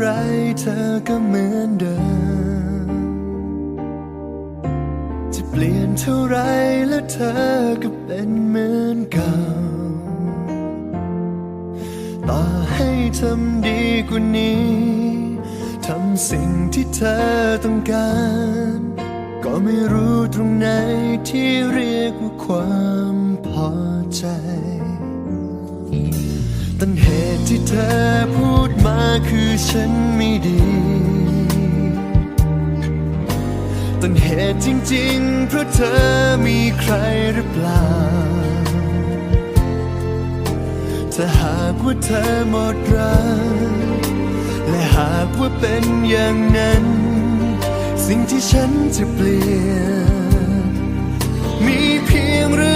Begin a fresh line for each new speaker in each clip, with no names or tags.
ไรเธอก็เหมือนเดิม จะเปลี่ยนเท่าไรแล้วเธอก็เป็นเหมือนเก่า ต่อให้ทำดีกว่านี้ ทำสิ่งที่เธอต้องการ ก็ไม่รู้ตรงไหนที่เรี ที่เธอพูดมาคือฉันไม่ดี ต้นเหตุจริงๆ เพราะเธอมีใครหรือเปล่า ถ้าหากว่าเธอหมดรัก และหากว่าเป็นอย่างนั้น สิ่งที่ฉันจะเปลี่ยน มีเพียงเรื่อง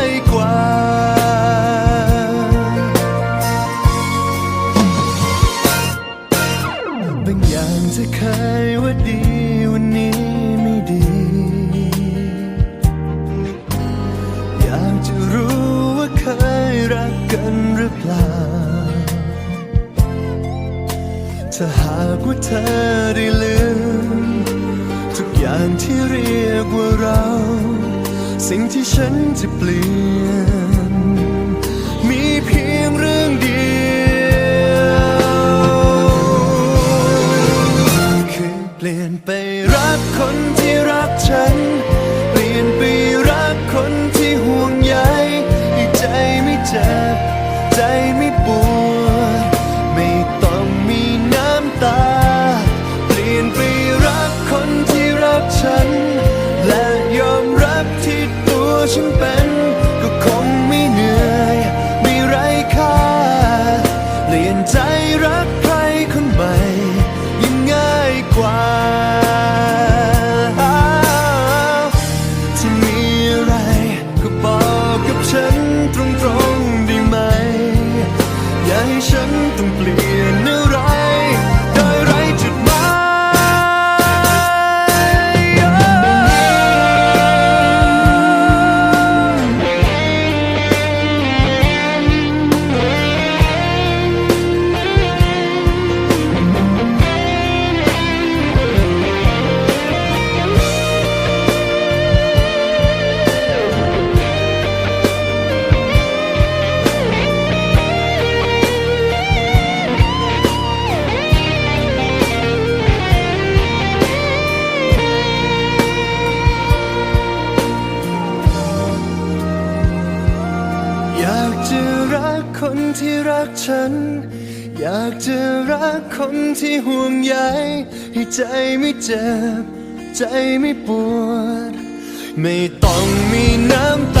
บางอย่างจะเคยว่าดีวันนี้ไม่ดี อยากจะรู้ว่าเคยรักกันหรือเปล่า ถ้าหากว่าเธอได้ลืม ที่ฉันจะเปลี่ยน เป็นก็คงไม่เหนื่อยไม่ไร้ค่าเปลี่ยนใจรักใครคนใหม่ยิ่งง่ายกว่าากจะรักคนที่รักฉัน อยากจะรักคนที่ห่วงใยให้ใจไม่เจ็บ ใจไม่ปวด ไม่ต้องมีน้ำตา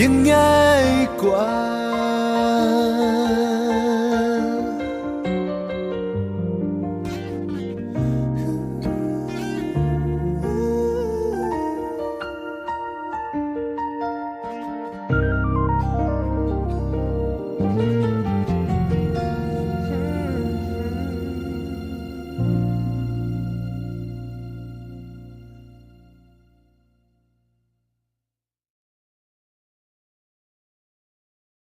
ยังง่ายกว่า